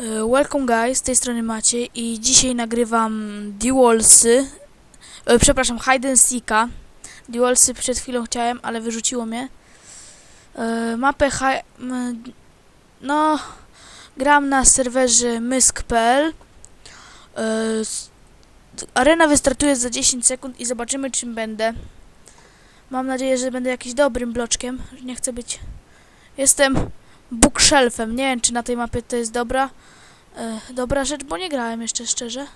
E, Welcome guys, z tej strony Macie i dzisiaj nagrywam Dualsy, e, przepraszam, Hide and Seeka. Dualsy przed chwilą chciałem, ale wyrzuciło mnie. E, mapę hi, no, gram na serwerze mysk.pl. E, arena wystartuje za 10 sekund i zobaczymy czym będę. Mam nadzieję, że będę jakimś dobrym bloczkiem, nie chcę być... Jestem bookshelfem. Nie wiem, czy na tej mapie to jest dobra, e, dobra rzecz, bo nie grałem jeszcze szczerze.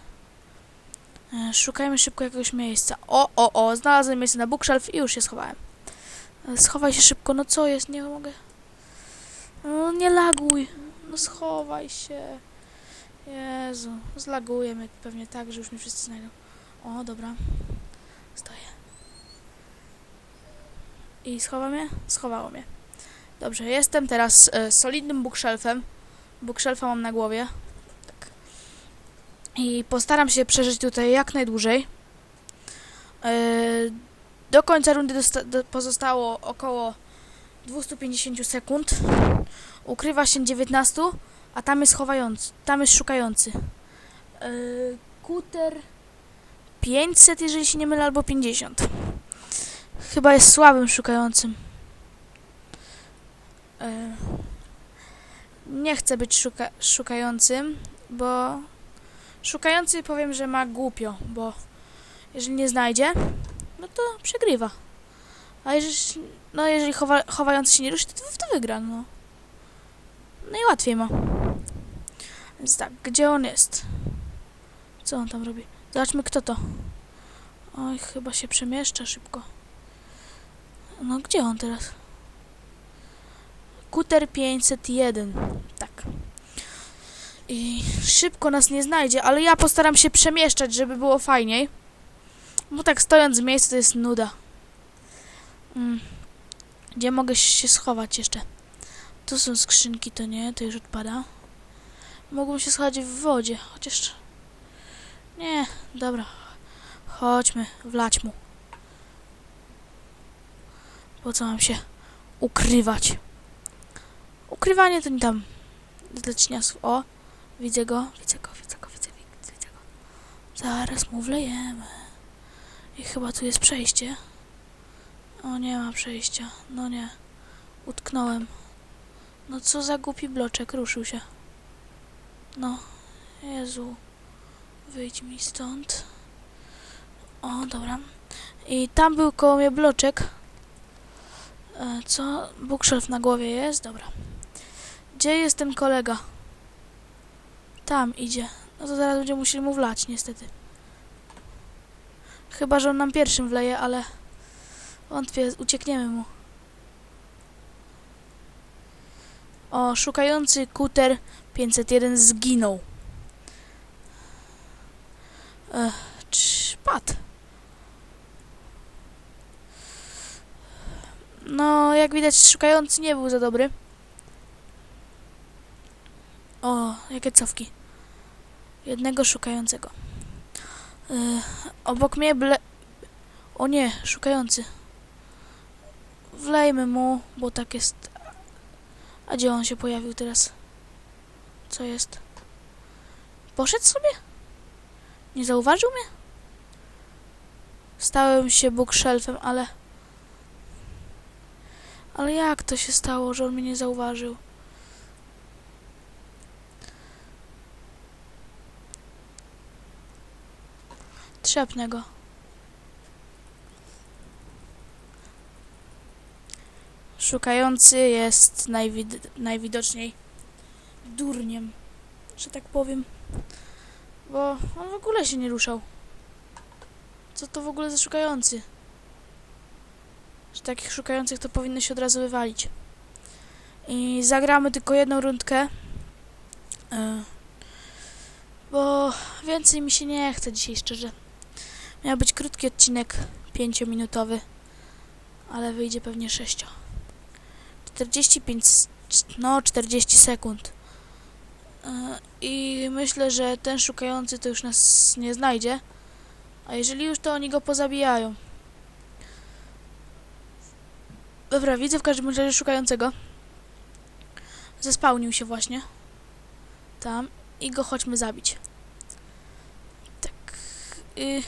E, szukajmy szybko jakiegoś miejsca. O, o, o, znalazłem miejsce na bookshelf i już się schowałem. E, schowaj się szybko, no co jest, nie mogę. No, nie laguj. No schowaj się. Jezu, zlaguję mnie pewnie tak, że już mnie wszyscy znajdą. O, dobra. Stoję. I schowa mnie? Schowało mnie. Dobrze, jestem teraz e, solidnym bookshelfem. Bookshelfa mam na głowie. Tak. I postaram się przeżyć tutaj jak najdłużej. E, do końca rundy do, pozostało około 250 sekund. Ukrywa się 19, a tam jest chowający, tam jest szukający. E, kuter 500, jeżeli się nie mylę, albo 50. Chyba jest słabym szukającym. E, nie chcę być szuka szukającym, bo szukający powiem, że ma głupio, bo jeżeli nie znajdzie, no to przegrywa. A jeżeli, no jeżeli chowa chowający się nie ruszy, to, to wygra, no. Najłatwiej ma. Więc tak, gdzie on jest? Co on tam robi? Zobaczmy, kto to. Oj, chyba się przemieszcza szybko. No, gdzie on teraz? Kuter 501. Tak. I szybko nas nie znajdzie, ale ja postaram się przemieszczać, żeby było fajniej. Bo tak stojąc w miejscu to jest nuda. Mm. Gdzie mogę się schować jeszcze? Tu są skrzynki, to nie, to już odpada. Mogą się schować w wodzie, chociaż... Nie, dobra. Chodźmy, wlać mu. Po co mam się ukrywać? Ukrywanie to nie tam leczniasów. O, widzę go, widzę go, widzę go, widzę, widzę go. Zaraz mu wlejemy. I chyba tu jest przejście. O, nie ma przejścia. No nie. Utknąłem. No co za głupi bloczek, ruszył się. No, Jezu. Wyjdź mi stąd. O, dobra. I tam był koło mnie bloczek. E, co? Bookshelf na głowie jest? Dobra. Gdzie jest ten kolega? Tam idzie. No to zaraz będziemy musieli mu wlać, niestety. Chyba, że on nam pierwszym wleje, ale wątpię, uciekniemy mu. O, szukający kuter 501 zginął. Ech, cz-. No, jak widać, szukający nie był za dobry. O, jakie cofki. Jednego szukającego. Yy, obok mnie ble... O nie, szukający. Wlejmy mu, bo tak jest... A gdzie on się pojawił teraz? Co jest? Poszedł sobie? Nie zauważył mnie? Stałem się bookshelfem, ale... Ale jak to się stało, że on mnie nie zauważył? Trzepnę go. Szukający jest najwid najwidoczniej durniem, że tak powiem. Bo on w ogóle się nie ruszał. Co to w ogóle za szukający? Że takich szukających to powinno się od razu wywalić. I zagramy tylko jedną rundkę. E, Bo więcej mi się nie chce dzisiaj, szczerze. Miał być krótki odcinek, pięciominutowy, ale wyjdzie pewnie 6. 45, s- no 40 sekund. E, I myślę, że ten szukający to już nas nie znajdzie. A jeżeli już, to oni go pozabijają. Dobra, widzę w każdym razie szukającego. Zespałnił się właśnie. tam i go chodźmy zabić. Tak. Y,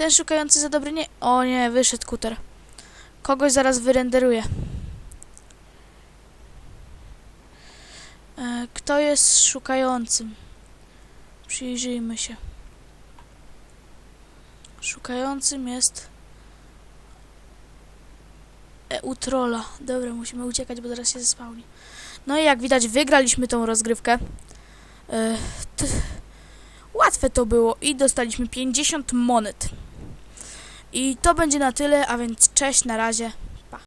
ten szukający za dobry nie... O nie, wyszedł kuter. Kogoś zaraz wyrenderuje. E, Kto jest szukającym? Przyjrzyjmy się. Szukającym jest Eutrola. Dobra, musimy uciekać, bo zaraz się zespałni. No i jak widać, wygraliśmy tą rozgrywkę. E, łatwe to było i dostaliśmy 50 monet. I to będzie na tyle, a więc cześć, na razie.